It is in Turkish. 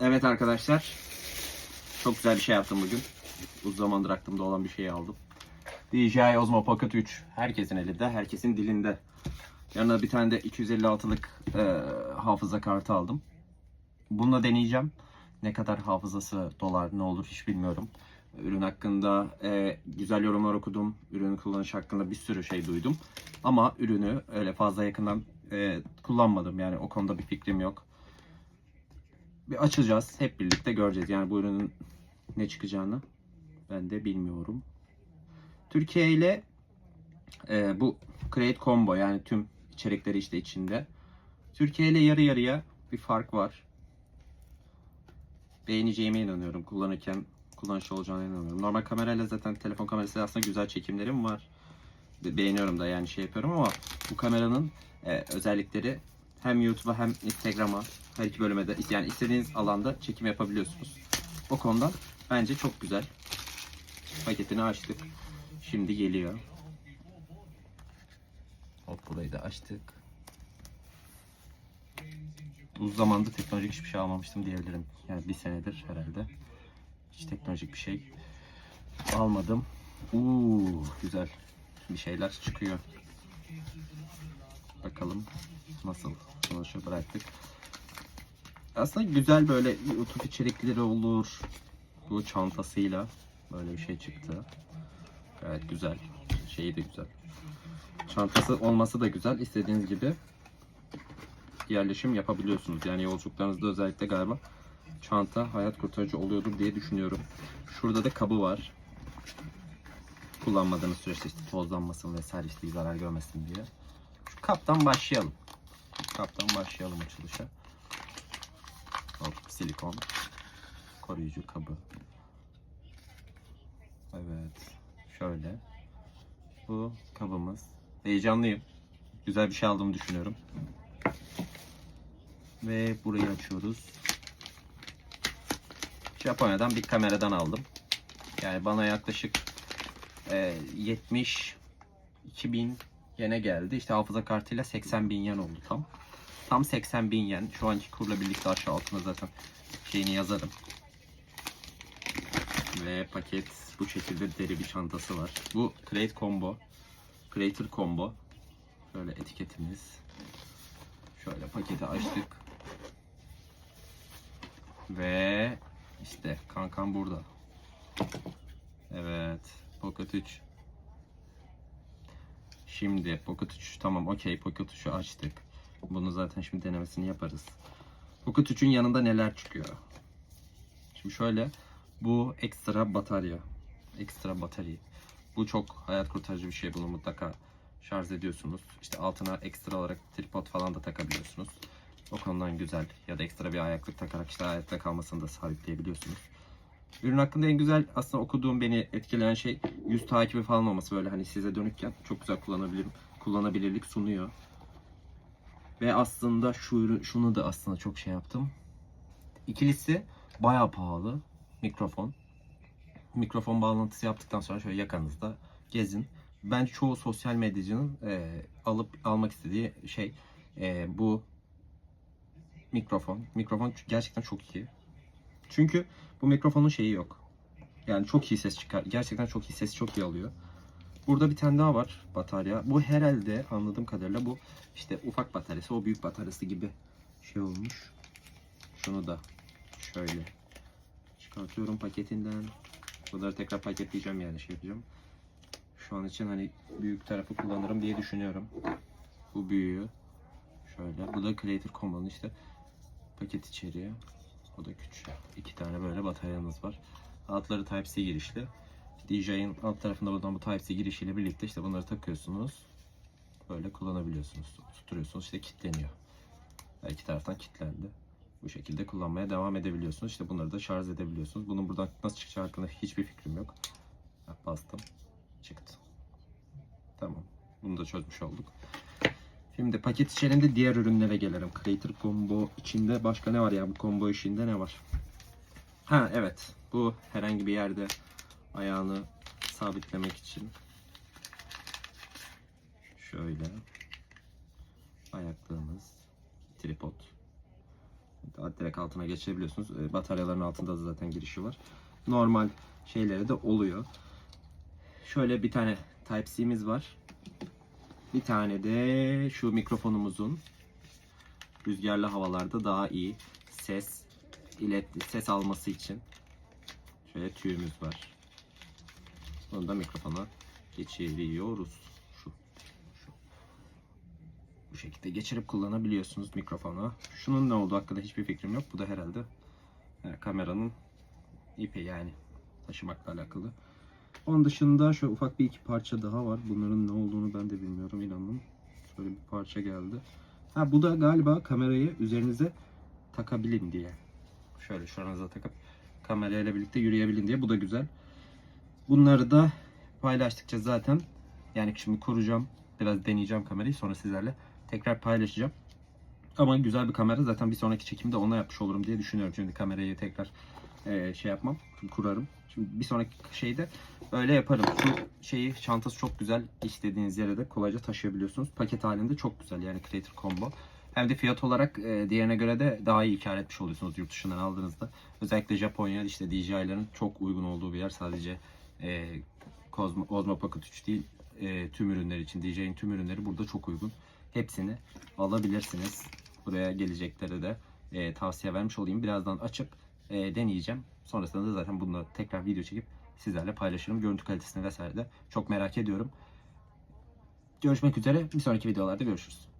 Evet arkadaşlar. Çok güzel bir şey yaptım bugün. Uzun zamandır aklımda olan bir şeyi aldım. DJI Osmo Pocket 3. Herkesin elinde, herkesin dilinde. Yanına bir tane de 256'lık e, hafıza kartı aldım. Bununla deneyeceğim. Ne kadar hafızası dolar ne olur hiç bilmiyorum. Ürün hakkında e, güzel yorumlar okudum. Ürünün kullanışı hakkında bir sürü şey duydum. Ama ürünü öyle fazla yakından e, kullanmadım. Yani o konuda bir fikrim yok. Bir açacağız. Hep birlikte göreceğiz. Yani bu ürünün ne çıkacağını ben de bilmiyorum. Türkiye ile e, bu Create Combo yani tüm içerikleri işte içinde. Türkiye ile yarı yarıya bir fark var. Beğeneceğime inanıyorum. Kullanırken kullanışlı olacağına inanıyorum. Normal kamerayla zaten telefon kamerası aslında güzel çekimlerim var. Be- Beğeniyorum da yani şey yapıyorum ama bu kameranın e, özellikleri hem YouTube'a hem Instagram'a her iki bölüme de yani istediğiniz alanda çekim yapabiliyorsunuz. O konuda bence çok güzel. Paketini açtık. Şimdi geliyor. Hop burayı da açtık. Uzun zamandır teknolojik hiçbir şey almamıştım diyebilirim. Yani bir senedir herhalde. Hiç teknolojik bir şey almadım. Uuu güzel bir şeyler çıkıyor. Bakalım nasıl sonuçta bıraktık. Aslında güzel böyle YouTube içerikleri olur. Bu çantasıyla böyle bir şey çıktı. Evet güzel. Şeyi de güzel. Çantası olması da güzel. İstediğiniz gibi yerleşim yapabiliyorsunuz. Yani yolculuklarınızda özellikle galiba çanta hayat kurtarıcı oluyordur diye düşünüyorum. Şurada da kabı var. Kullanmadığınız süreçte işte tozlanmasın vesaire işte zarar görmesin diye. Kaptan başlayalım. Kaptan başlayalım açılışa. Hop, silikon koruyucu kabı. Evet. Şöyle. Bu kabımız. Heyecanlıyım. Güzel bir şey aldığımı düşünüyorum. Ve burayı açıyoruz. Japonya'dan bir kameradan aldım. Yani bana yaklaşık e, 70 2000 yene geldi. İşte hafıza kartıyla 80 bin yen oldu tam. Tam 80 bin yen. Şu anki kurla birlikte aşağı altına zaten şeyini yazarım. Ve paket bu şekilde deri bir çantası var. Bu Create Combo. Creator Combo. Şöyle etiketimiz. Şöyle paketi açtık. Ve işte kankam burada. Evet. Pocket 3. Şimdi Pocket 3 tamam okey Pocket 3'ü açtık. Bunu zaten şimdi denemesini yaparız. Pocket 3'ün yanında neler çıkıyor? Şimdi şöyle bu ekstra batarya. Ekstra batarya. Bu çok hayat kurtarıcı bir şey. Bunu mutlaka şarj ediyorsunuz. İşte altına ekstra olarak tripod falan da takabiliyorsunuz. O konudan güzel. Ya da ekstra bir ayaklık takarak işte ayakta kalmasını da sabitleyebiliyorsunuz. Ürün hakkında en güzel aslında okuduğum beni etkileyen şey yüz takibi falan olması böyle hani size dönükken çok güzel kullanabilirim. Kullanabilirlik sunuyor. Ve aslında şu ürün, şunu da aslında çok şey yaptım. İkilisi bayağı pahalı. Mikrofon. Mikrofon bağlantısı yaptıktan sonra şöyle yakanızda gezin. Ben çoğu sosyal medyacının e, alıp almak istediği şey e, bu mikrofon. Mikrofon gerçekten çok iyi. Çünkü bu mikrofonun şeyi yok. Yani çok iyi ses çıkar. Gerçekten çok iyi ses çok iyi alıyor. Burada bir tane daha var batarya. Bu herhalde anladığım kadarıyla bu işte ufak bataryası o büyük bataryası gibi şey olmuş. Şunu da şöyle çıkartıyorum paketinden. Bunları tekrar paketleyeceğim yani şey yapacağım. Şu an için hani büyük tarafı kullanırım diye düşünüyorum. Bu büyüğü. Şöyle. Bu da Creator Combo'nun işte paket içeriği. O da küçük. İki tane böyle bataryamız var. Altları Type-C girişli. DJ'in alt tarafında bulunan bu Type-C girişiyle birlikte işte bunları takıyorsunuz. Böyle kullanabiliyorsunuz. Tutturuyorsunuz işte kilitleniyor. Her iki taraftan kilitlendi. Bu şekilde kullanmaya devam edebiliyorsunuz. İşte bunları da şarj edebiliyorsunuz. Bunun buradan nasıl çıkacağı hakkında hiçbir fikrim yok. Bastım. Çıktı. Tamam. Bunu da çözmüş olduk. Şimdi paket içerisinde diğer ürünlere gelelim. Creator Combo içinde başka ne var ya? Bu combo işinde ne var? Ha evet. Bu herhangi bir yerde ayağını sabitlemek için şöyle ayaklığımız tripod direkt altına geçebiliyorsunuz. E, bataryaların altında da zaten girişi var. Normal şeyleri de oluyor. Şöyle bir tane Type-C'miz var. Bir tane de şu mikrofonumuzun rüzgarlı havalarda daha iyi ses ilet ses alması için şöyle tüyümüz var. Bunu da mikrofona geçiriyoruz. Şu, şu. Bu şekilde geçirip kullanabiliyorsunuz mikrofonu. Şunun ne olduğu hakkında hiçbir fikrim yok. Bu da herhalde e, kameranın ipi yani taşımakla alakalı. Onun dışında şöyle ufak bir iki parça daha var. Bunların ne olduğunu ben de bilmiyorum inanın. Şöyle bir parça geldi. Ha bu da galiba kamerayı üzerinize takabilin diye. Şöyle şuranıza takıp kamerayla birlikte yürüyebilin diye. Bu da güzel. Bunları da paylaştıkça zaten yani şimdi kuracağım. Biraz deneyeceğim kamerayı. Sonra sizlerle tekrar paylaşacağım. Ama güzel bir kamera. Zaten bir sonraki çekimde ona yapmış olurum diye düşünüyorum. Şimdi kamerayı tekrar e, şey yapmam. Kurarım. Şimdi bir sonraki şeyde öyle yaparım. Şu şeyi çantası çok güzel. İstediğiniz yere de kolayca taşıyabiliyorsunuz. Paket halinde çok güzel yani Creator Combo. Hem de fiyat olarak e, diğerine göre de daha iyi kar etmiş oluyorsunuz yurt dışından aldığınızda. Özellikle Japonya işte DJI'ların çok uygun olduğu bir yer. Sadece e, Cosmo, Osmo Pocket 3 değil e, tüm ürünler için DJI'nin tüm ürünleri burada çok uygun. Hepsini alabilirsiniz. Buraya geleceklere de e, tavsiye vermiş olayım. Birazdan açıp e, deneyeceğim. Sonrasında da zaten bununla tekrar video çekip sizlerle paylaşırım. Görüntü kalitesini vesaire de çok merak ediyorum. Görüşmek üzere. Bir sonraki videolarda görüşürüz.